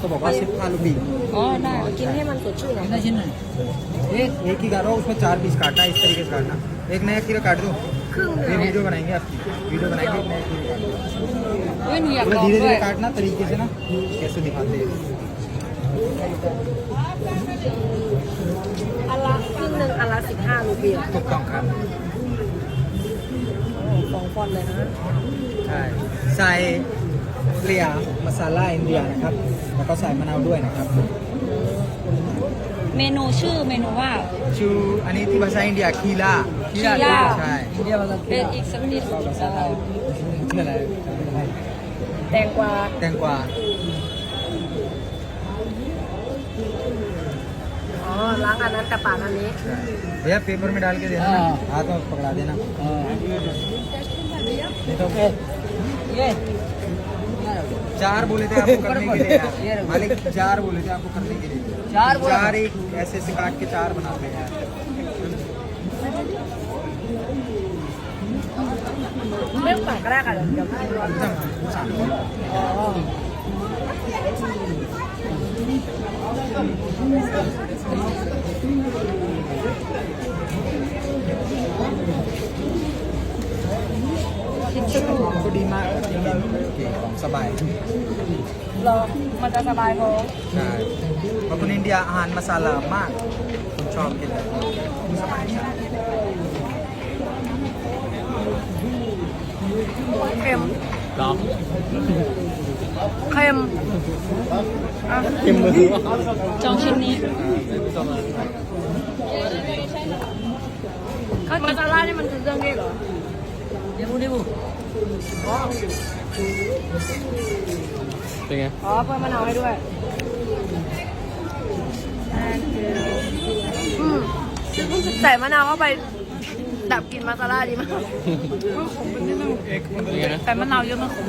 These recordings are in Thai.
ก็บอกว่าสิบห้าลูกบี อ๋อได้ กินให้มันสดชื่นเหรอ ได้ชิ้นหนึ่ง एक एक ही करो उसमें चार पीस काटना है इस तरीके से काटना एक नया खीरा काट दो ครึ่งหนึ่ง ये वीडियो बनाएंगे आपकी वीडियो बनाएंगे एक नया खीरा काट दो เฮ้ยหนูอยากล थोड़ा อง धीरे ด้ว धीरे ย काटना तरीके से ना कैसे दिखाते हैं อันละครึ่งหนึ่งอันละสิบห้ารูเปีย ถูกต้องครับ สองฟอนต์เลยนะ ใช่ใส่ เกลียมาซาล่าอินเดียนะครับ แล้วก็ใส่มะนาวด้วยนะครับ เมนูชื่อเมนูว่า ชูอันนี้ที่ภาษาอินเดียคีล่า คีล่า ใช่ เป็นอีกสติของ ภาษาไทยชื่ออะไร แตงกวา แตงกวา อ๋อ ล้างอันนั้นแต่ปาดอันนี้ भैया पेपर में डाल के देना ना हाथ में पकड़ा देना नहीं तो चार बोले थे आपको करने के लिए मालिक चार बोले थे आपको करने के लिए। चार चार एक ऐसे ऐसे काट के चार बनाते हैं ็ดีมากแบบที่กินกินของสบาย เรามันจะสบายท้องใช่เพราะคนอินเดียอาหารมาซาลามากผมชอบกินสบายใช่เค็มหรอเค็มเค็มมือจองชิ้นนี้มาซาลานี่มันจะเรื่องเทศเหรอเดี๋ยวพูดดิบุ เป็นไง อ๋อเพิ่มมะนาวให้ด้วยอืมใส่มะนาวเข้าไปดับกลิ่นมาซาล่าดีมากขมเป็นนิดนึงแต่มะนาวเยอะมันขม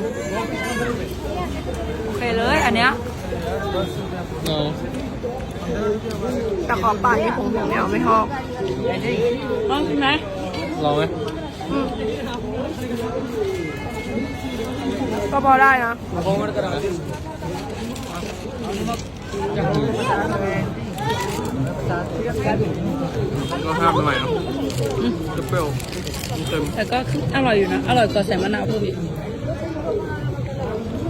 โอเคเลยอันเนี้ยแต่ขอปาดที่ผมผมเนี่ยไม่ชอบลองชิมไหมลองไหมอืม ก็พอได้นะก็ห้ามทำไมเนาะเปรี้ยวเต็มแต่ก็อร่อยอยู่นะ อร่อยกว่าใส่มะนาวเพิ่มอีก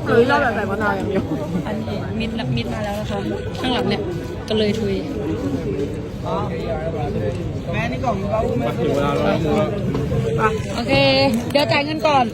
หรือชอบแบบใส่มะนาวอย่างเดียวอันนี้มิดมิดมาแล้วนะคะข้างหลังเนี่ยก็เลยทุยแม่นี่กล่องเบาแม่ถึงเวลาแล้วโอเค เดี๋ยวจ่ายเงินก่อน